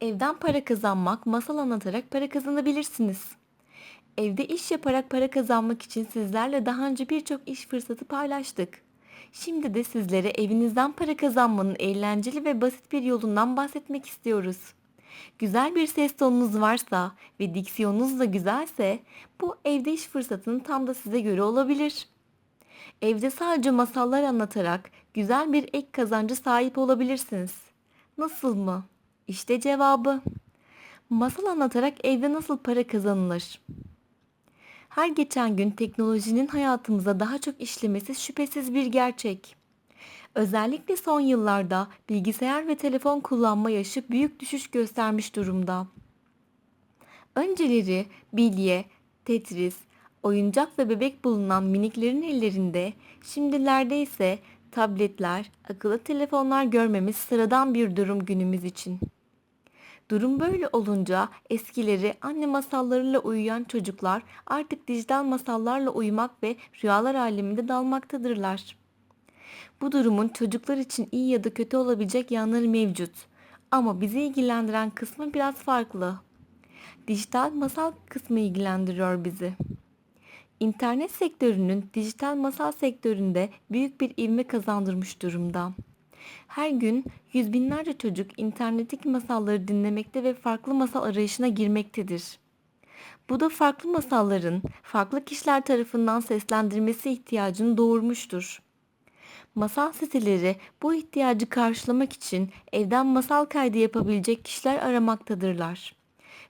Evden para kazanmak, masal anlatarak para kazanabilirsiniz. Evde iş yaparak para kazanmak için sizlerle daha önce birçok iş fırsatı paylaştık. Şimdi de sizlere evinizden para kazanmanın eğlenceli ve basit bir yolundan bahsetmek istiyoruz. Güzel bir ses tonunuz varsa ve diksiyonunuz da güzelse bu evde iş fırsatının tam da size göre olabilir. Evde sadece masallar anlatarak güzel bir ek kazancı sahip olabilirsiniz. Nasıl mı? İşte cevabı. Masal anlatarak evde nasıl para kazanılır? Her geçen gün teknolojinin hayatımıza daha çok işlemesi şüphesiz bir gerçek. Özellikle son yıllarda bilgisayar ve telefon kullanma yaşı büyük düşüş göstermiş durumda. Önceleri bilye, tetris, oyuncak ve bebek bulunan miniklerin ellerinde, şimdilerde ise tabletler, akıllı telefonlar görmemiz sıradan bir durum günümüz için. Durum böyle olunca eskileri anne masallarıyla uyuyan çocuklar artık dijital masallarla uyumak ve rüyalar aleminde dalmaktadırlar. Bu durumun çocuklar için iyi ya da kötü olabilecek yanları mevcut. Ama bizi ilgilendiren kısmı biraz farklı. Dijital masal kısmı ilgilendiriyor bizi. İnternet sektörünün dijital masal sektöründe büyük bir ivme kazandırmış durumda. Her gün yüz binlerce çocuk internetteki masalları dinlemekte ve farklı masal arayışına girmektedir. Bu da farklı masalların farklı kişiler tarafından seslendirmesi ihtiyacını doğurmuştur. Masal siteleri bu ihtiyacı karşılamak için evden masal kaydı yapabilecek kişiler aramaktadırlar.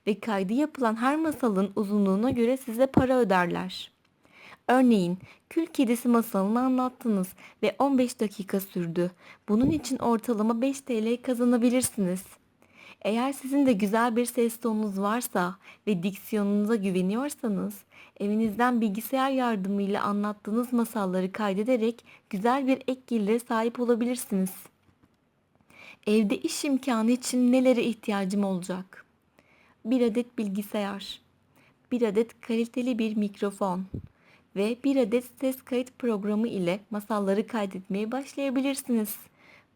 Ve kaydı yapılan her masalın uzunluğuna göre size para öderler. Örneğin Kül Kedisi masalını anlattınız ve 15 dakika sürdü. Bunun için ortalama 5 TL kazanabilirsiniz. Eğer sizin de güzel bir ses tonunuz varsa ve diksiyonunuza güveniyorsanız, evinizden bilgisayar yardımıyla anlattığınız masalları kaydederek güzel bir ek gelire sahip olabilirsiniz. Evde iş imkanı için nelere ihtiyacım olacak? Bir adet bilgisayar, bir adet kaliteli bir mikrofon, ve bir adet ses kayıt programı ile masalları kaydetmeye başlayabilirsiniz.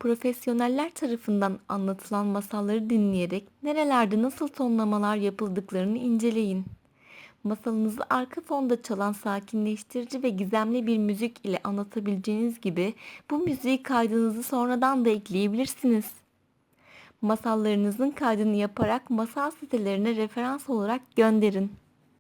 Profesyoneller tarafından anlatılan masalları dinleyerek nerelerde nasıl tonlamalar yapıldıklarını inceleyin. Masalınızı arka fonda çalan sakinleştirici ve gizemli bir müzik ile anlatabileceğiniz gibi bu müziği kaydınızı sonradan da ekleyebilirsiniz. Masallarınızın kaydını yaparak masal sitelerine referans olarak gönderin.